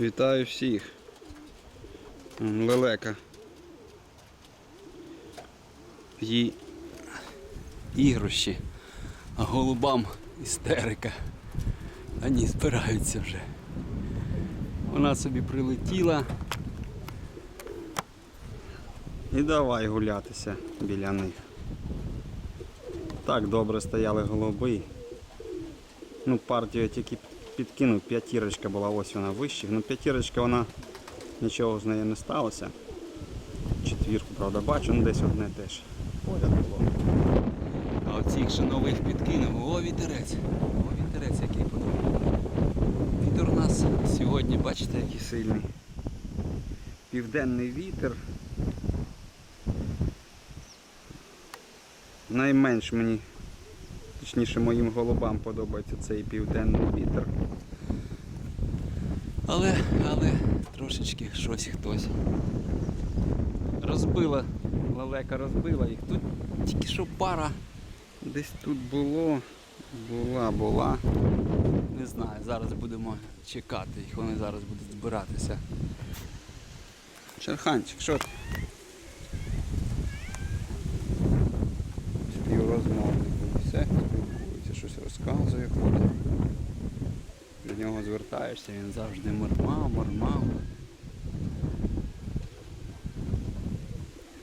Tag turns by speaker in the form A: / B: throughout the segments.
A: Вітаю всіх. Лелека. Її ігрощі, а голубам істерика. Вони збираються вже. Вона собі прилетіла. І давай гулятися біля них. Так добре стояли голуби. Ну, партію тільки підкинув, п'ятірочка була, ось вона вище. Ну, п'ятірочка вона нічого з нею не сталося. Четвірку, правда, бачу, ну десь одне теж. Поряд було. А оцих ще нових підкинув. О, вітерець. О, вітерець який подобається. Вітер у нас сьогодні, бачите, який сильний. Південний вітер. Найменш мені Точніше моїм голубам подобається цей південний вітер. Але, але трошечки щось хтось розбила, лелека розбила їх. Тут тільки що пара десь тут було, була, була. Не знаю, зараз будемо чекати їх, вони зараз будуть збиратися. Черханчик, що ти? Співрозмовник. Все, спілкується, щось розказує, ходить. До нього звертаєшся, він завжди мурмав, мурмав.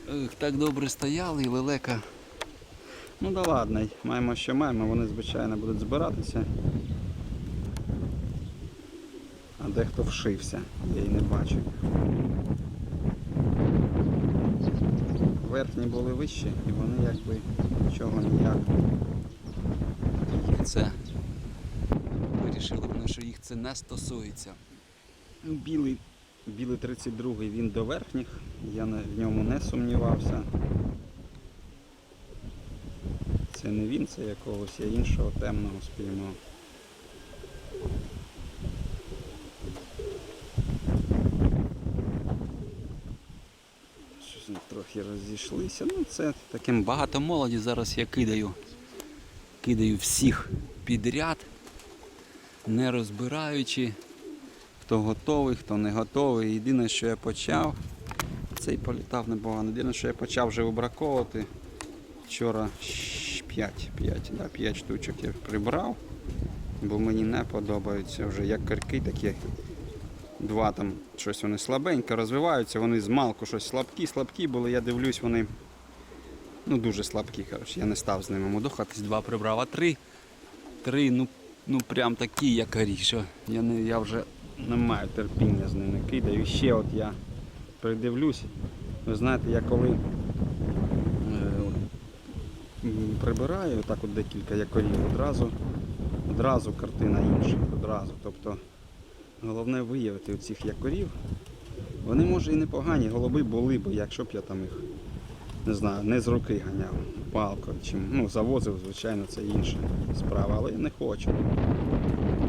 A: Ех, так добре стояли і лелека. Ну да ладно, маємо що маємо, вони звичайно будуть збиратися. А дехто вшився, я її не бачу. Верхні були вищі і вони якби нічого ніяк. Це вирішили що їх це не стосується. Білий, білий 32 він до верхніх, я в ньому не сумнівався. Це не він, це якогось я іншого темного спіймав. Щось трохи розійшлися. Ну це таким багато молоді зараз я кидаю. Кидаю всіх підряд, не розбираючи, хто готовий, хто не готовий. Єдине, що я почав, цей політав непогано. Єдине, що я почав вже вибраковувати. Вчора 5, 5, да, 5 штучок я прибрав, бо мені не подобаються вже як карки такі. Два там щось вони слабенько розвиваються, вони з малку щось слабкі, слабкі були, я дивлюсь, вони ну дуже слабкі. Коротше, я не став з ними мудохатись, два прибрав, а три, три, ну, ну прям такі якарі, що я, не, я вже не маю терпіння з ними кидаю. Ще от я придивлюсь. Ви знаєте, я коли е, прибираю, так от декілька якорів, одразу, одразу картина інша, одразу. Тобто Головне виявити оцих якорів. Вони може і непогані, голуби були б, якщо б я там їх не знаю, не з руки ганяв, палкою чим. Ну, завозив, звичайно, це інша справа, але я не хочу.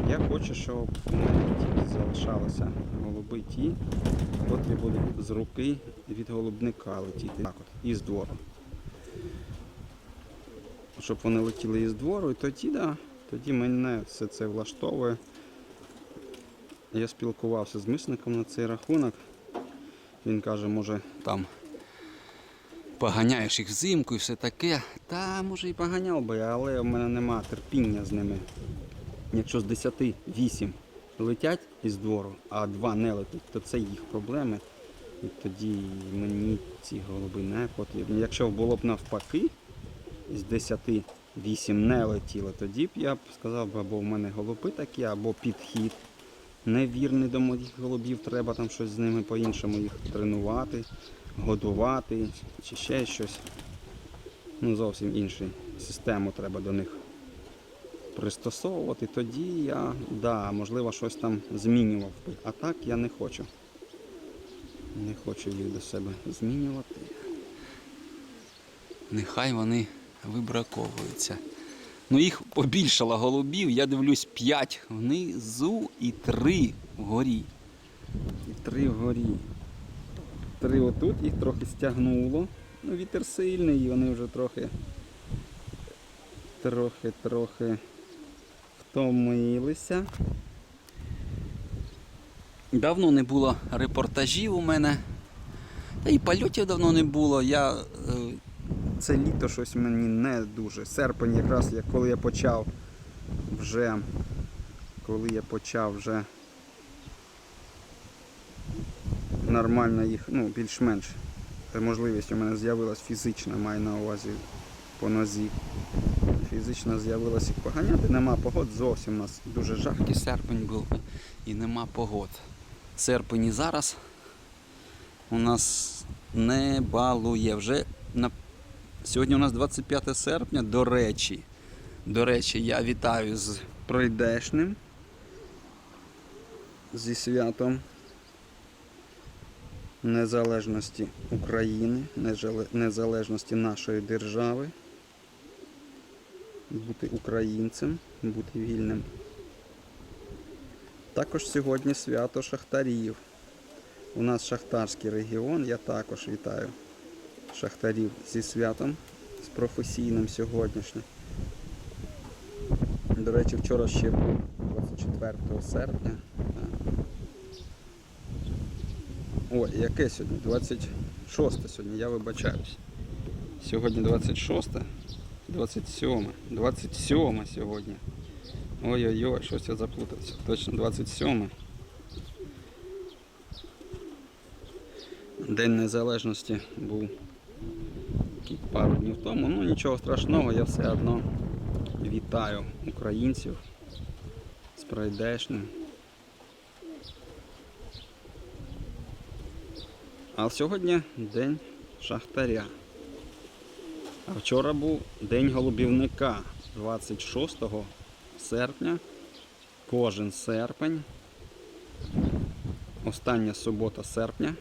A: Я хочу, щоб у мене тільки залишалися голуби ті, котрі будуть з руки від голубника летіти так от, із двору. Щоб вони летіли із двору, і тоді, да, тоді мене все це влаштовує. Я спілкувався з мисником на цей рахунок. Він каже, може там поганяєш їх взимку і все таке. Та може і поганяв би, але в мене нема терпіння з ними. Якщо з 10 8 летять із двору, а 2 не летять, то це їх проблеми. І тоді мені ці голуби не потрібні. Якщо було б навпаки, з 10 8 не летіло, тоді б я б сказав, або в мене голуби такі, або підхід невірний до моїх голубів, треба там щось з ними по-іншому їх тренувати, годувати чи ще щось. Ну, зовсім іншу систему треба до них пристосовувати. Тоді я, да, можливо, щось там змінював. А так я не хочу. Не хочу їх до себе змінювати. Нехай вони вибраковуються. Ну їх побільшало голубів, я дивлюсь 5 внизу і 3 вгорі. І 3 вгорі. Три отут, їх трохи стягнуло. Ну, вітер сильний, і вони вже трохи трохи трохи втомилися. Давно не було репортажів у мене. Та і польотів давно не було. Я, е, це літо щось мені не дуже. Серпень якраз як коли я почав вже. Коли я почав вже нормально їх, ну, більш-менш можливість у мене з'явилась фізична, маю на увазі по нозі. Фізично з'явилася їх поганяти, нема погод зовсім. У нас дуже жаркий серпень був і нема погод. Серпень і зараз у нас не балує. Вже на... Сьогодні у нас 25 серпня, до речі. До речі, я вітаю з пройдешним. Зі святом незалежності України, незалежності нашої держави. Бути українцем, бути вільним. Також сьогодні свято Шахтарів. У нас шахтарський регіон, я також вітаю шахтарів зі святом, з професійним сьогоднішнім. До речі, вчора ще був 24 серпня. Так. Ой, яке сьогодні? 26 сьогодні, я вибачаюсь. Сьогодні 26, 27, 27 сьогодні. Ой-ой-ой, щось я заплутався. Точно 27. День Незалежності був пару днів тому. Ну нічого страшного, я все одно вітаю українців з пройдешним. А сьогодні день шахтаря. А вчора був день голубівника 26 серпня. Кожен серпень. Остання субота серпня.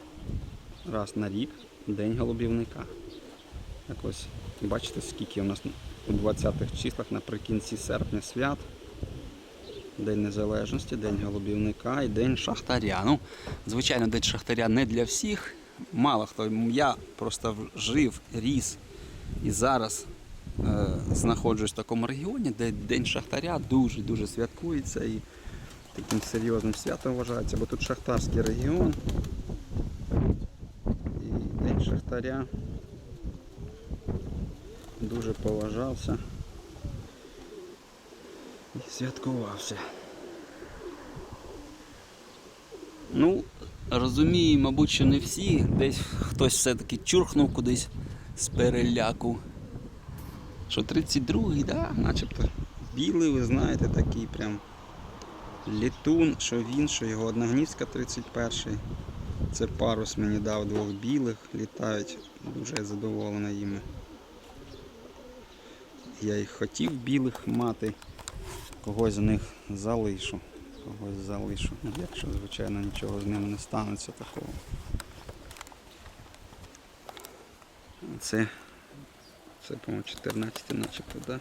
A: Раз на рік День голубівника. Так ось, бачите, скільки у нас у 20-х числах наприкінці серпня свят. День Незалежності, День голубівника і День шахтаря. Ну, звичайно, День шахтаря не для всіх. Мало хто. Я просто жив, ріс і зараз е, знаходжусь в такому регіоні, де День шахтаря дуже-дуже святкується і таким серйозним святом вважається, бо тут шахтарський регіон. І День шахтаря дуже поважався і святкувався. Ну, розумію, мабуть, що не всі. Десь хтось все-таки чурхнув кудись з переляку. Що 32-й, да, начебто білий, ви знаєте, такий прям літун, що він, що його одногніздка 31-й. Це парус мені дав двох білих, літають, дуже я задоволений їми. Я їх хотів білих мати, когось з них залишу. Когось залишу. Якщо, звичайно, нічого з ними не станеться такого. Це, це по-моєму, 14 начебто, да?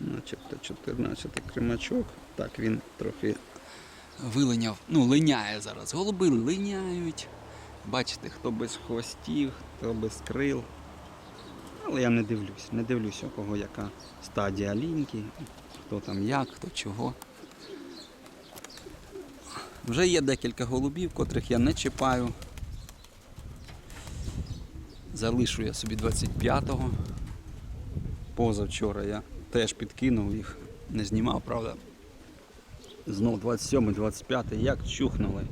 A: Начебто 14 кримачок. Так, він трохи вилиняв, ну, линяє зараз. Голуби линяють. Бачите, хто без хвостів, хто без крил. Але я не дивлюсь, не дивлюсь, у кого яка стадія ліньки, хто там як, хто чого. Вже є декілька голубів, котрих я не чіпаю. Залишу я собі 25-го. Позавчора я теж підкинув їх, не знімав, правда. Знов 27 25 як чухнули.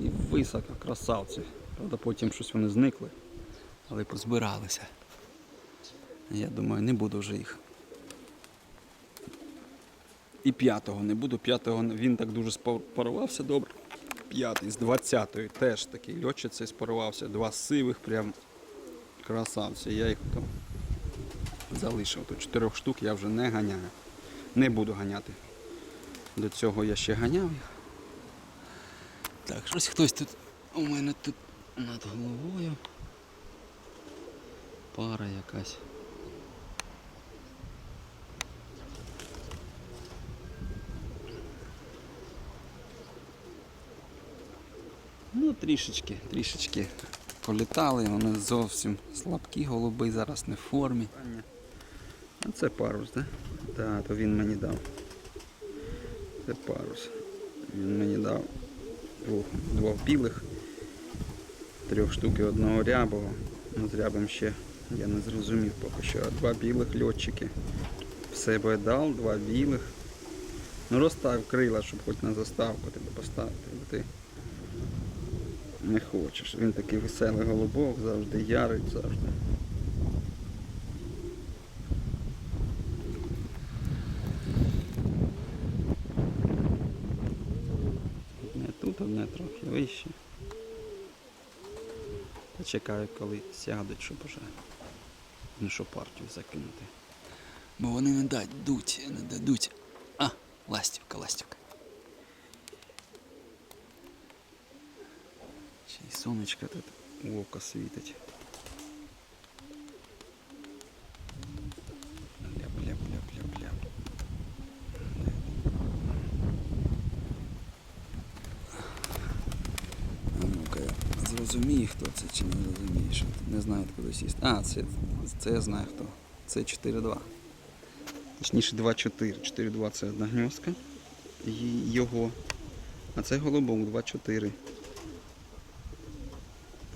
A: І високо, красавці. Правда, потім щось вони зникли, але позбиралися. Я думаю, не буду вже їх. І п'ятого не буду. П'ятого він так дуже спарувався добре. П'ятий з 20-ї теж такий льотчицей спарувався. Два сивих, прям красавці. Я їх там залишив. Тут чотирьох штук я вже не ганяю. Не буду ганяти. До цього я ще ганяв їх. Так, щось хтось тут у мене тут над головою. Пара якась. Ну, трішечки, трішечки політали, вони зовсім слабкі голуби, зараз не в формі. А це парус, так? Да? Так, то він мені дав. Це парус. Він мені дав двох, двох білих, трьох штук і одного рябого. Ну, з рябим ще я не зрозумів поки що. А два білих льотчики. В себе дав, два білих. Ну розстав крила, щоб хоч на заставку тебе поставити, бо ти не хочеш. Він такий веселий голубок, завжди ярить, завжди. Одне тут, одне трохи вище. Чекаю, коли сядуть, щоб уже іншу партію закинути. Бо вони не дадуть, не дадуть. А, ластівка, ластівка. Ще й сонечко тут в око світить. Ляп, ляп, ляп, ляп, ляп. А ну-ка, я зрозумію, хто це чи не розумієш. Не знаю, куди сісти. А, це, це я знаю хто. Це 4-2. Точніше 2-4. 4-2 це одна гньозка. Його. А це голубок 2-4.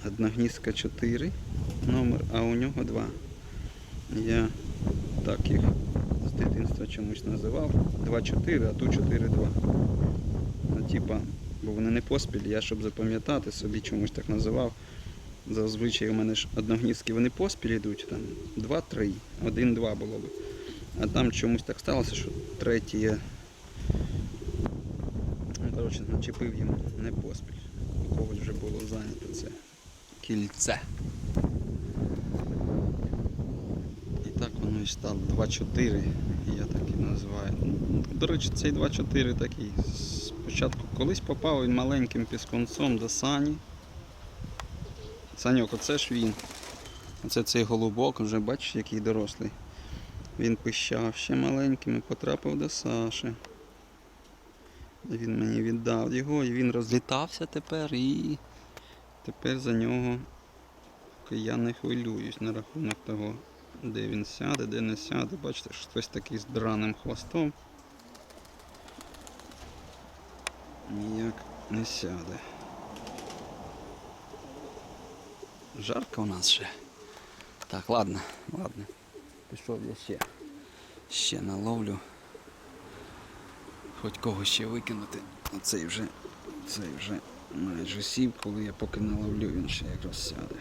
A: Одна гнізка 4 номер, а у нього 2. Я так їх з дитинства чомусь називав. 2-4, а тут 4-2. Ну, типа, бо вони не поспіль, я щоб запам'ятати собі чомусь так називав. Зазвичай у мене ж одногнізки вони поспіль йдуть, там 2-3, 1-2 було б. А там чомусь так сталося, що третій я ну, коротше, начепив їм не поспіль. У когось вже було зайнято це кільце. І так воно і стало 2-4, я так і називаю. До речі, цей 2-4 такий. Спочатку колись попав він маленьким пісконцом до сані. Саньок, оце ж він. Оце цей голубок, вже бачиш, який дорослий. Він пищав ще маленьким і потрапив до Саші. Він мені віддав його і він розлітався тепер і тепер за нього я не хвилююсь на рахунок того, де він сяде, де не сяде. Бачите, що хтось такий з драним хвостом. Ніяк не сяде. Жарко у нас ще. Так, ладно, ладно. Пішов я ще. Ще наловлю. Хоч когось ще викинути. Оцей вже, цей вже майже сів, коли я поки наловлю, він ще якраз сяде.